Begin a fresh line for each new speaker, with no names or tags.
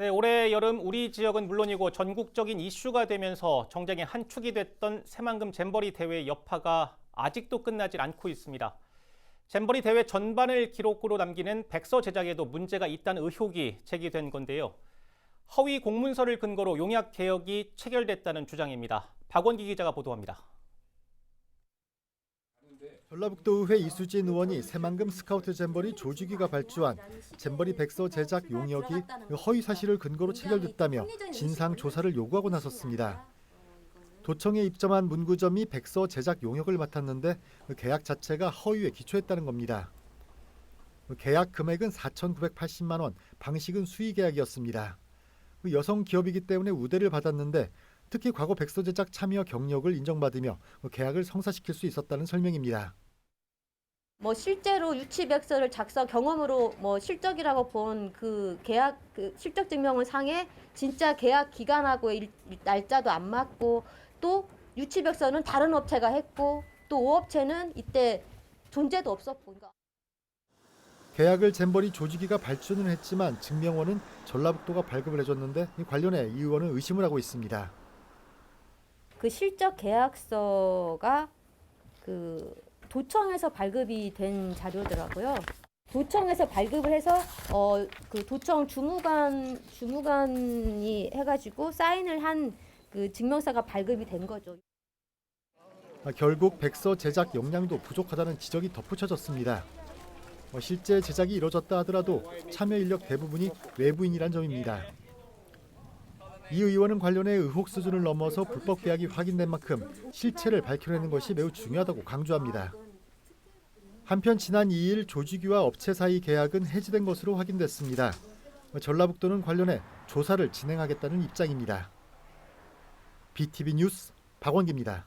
네, 올해 여름 우리 지역은 물론이고 전국적인 이슈가 되면서 정쟁의 한 축이 됐던 새만금 잼버리 대회 여파가 아직도 끝나질 않고 있습니다. 잼버리 대회 전반을 기록으로 남기는 백서 제작에도 문제가 있다는 의혹이 제기된 건데요. 허위 공문서를 근거로 용약 개혁이 체결됐다는 주장입니다. 박원기 기자가 보도합니다.
전라북도의회 이수진 의원이 새만금 스카우트 잼버리 조직위가 발주한 잼버리 백서 제작 용역이 허위 사실을 근거로 체결됐다며 진상 조사를 요구하고 나섰습니다. 도청에 입점한 문구점이 백서 제작 용역을 맡았는데 계약 자체가 허위에 기초했다는 겁니다. 계약 금액은 4,980만 원, 방식은 수의 계약이었습니다. 여성 기업이기 때문에 우대를 받았는데 특히 과거 백서 제작 참여 경력을 인정받으며 계약을 성사시킬 수 있었다는 설명입니다.
뭐 실제로 유치 백서를 작성 경험으로 뭐 실적이라고 본 그 계약 그 실적 증명을 상에 진짜 계약 기간하고 일, 날짜도 안 맞고 또 유치 백서는 다른 업체가 했고 또 5업체는 이때 존재도 없었고 그러니까
계약을 잼버리 조직위가 발주는 했지만 증명원은 전라북도가 발급을 해줬는데 이 관련해 이 의원은 의심을 하고 있습니다.
그 실적 계약서가 그 도청에서 발급이 된 자료더라고요. 도청에서 발급을 해서 어 그 도청 주무관 주무관이 해가지고 사인을 한 그 증명서가 발급이 된 거죠.
아, 결국 백서 제작 역량도 부족하다는 지적이 덧붙여졌습니다. 어, 실제 제작이 이뤄졌다 하더라도 참여 인력 대부분이 외부인이란 점입니다. 이 의원은 관련해 의혹 수준을 넘어서 불법 계약이 확인된 만큼 실체를 밝혀내는 것이 매우 중요하다고 강조합니다. 한편 지난 2일 조직위와 업체 사이 계약은 해지된 것으로 확인됐습니다. 어, 전라북도는 관련해 조사를 진행하겠다는 입장입니다. BTV 뉴스 박원기입니다.